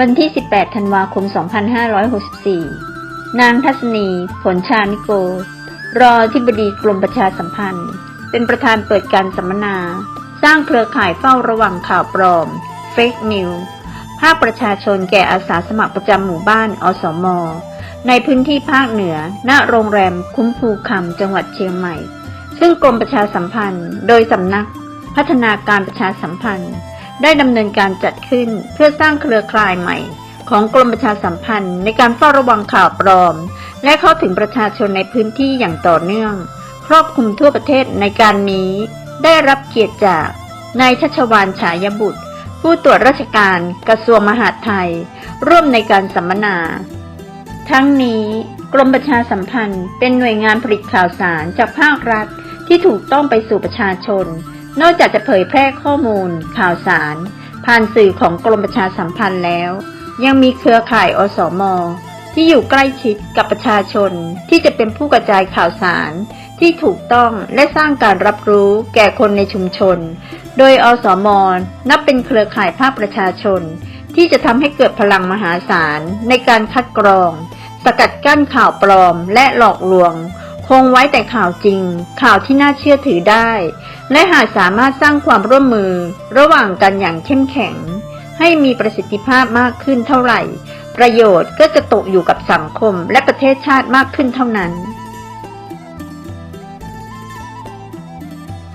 วันที่ 18 ธันวาคม 2564 นางทัศนี ผลชานิโก รอที่บดีกรมประชาสัมพันธ์ เป็นประธานเปิดการสัมมนา สร้างเครือข่ายเฝ้าระวังข่าวปลอม เฟกนิวภาคประชาชนแก่อาสาสมัครประจำหมู่บ้าน อสม ในพื้นที่ภาคเหนือ ณ โรงแรมคุ้มภูคำจังหวัดเชียงใหม่ ซึ่งกรมประชาสัมพันธ์ โดยสำนักพัฒนาการประชาสัมพันธ์ ได้ดำเนินการจัดขึ้นเพื่อสร้างเครือข่ายใหม่ ของกรมประชาสัมพันธ์ในการเฝ้าระวังข่าวปลอม และเข้าถึงประชาชนในพื้นที่อย่างต่อเนื่อง ครอบคลุมทั่วประเทศในการนี้ ได้รับเกียรติจากนายชัชวานฉายบุตร ผู้ตรวจราชการกระทรวงมหาดไทย ร่วมในการสัมมนา ทั้งนี้ กรมประชาสัมพันธ์เป็นหน่วยงานผลิตข่าวสารจากภาครัฐที่ถูกต้องไปสู่ประชาชน นอกจากจะเผยแพร่ข้อมูล ข่าวสาร ผ่านสื่อของกรมประชาสัมพันธ์แล้ว ยังมีเครือข่ายอสม ที่อยู่ใกล้ชิดกับประชาชน ที่จะเป็นผู้กระจายข่าวสาร ที่ถูกต้องและสร้างการรับรู้แก่คนในชุมชน โดยอสม นับเป็นเครือข่ายภาคประชาชน ที่จะทำให้เกิดพลังมหาศาลในการคัดกรอง สกัดกั้นข่าวปลอมและหลอกลวง คงไว้แต่ข่าวจริง ข่าวที่น่าเชื่อถือได้ และหากสามารถสร้างความร่วมมือ ระหว่างกันอย่างเข้มแข็ง ให้มีประสิทธิภาพมากขึ้นเท่าไหร่ ประโยชน์ก็จะตกอยู่กับสังคมและประเทศชาติมากขึ้นเท่านั้น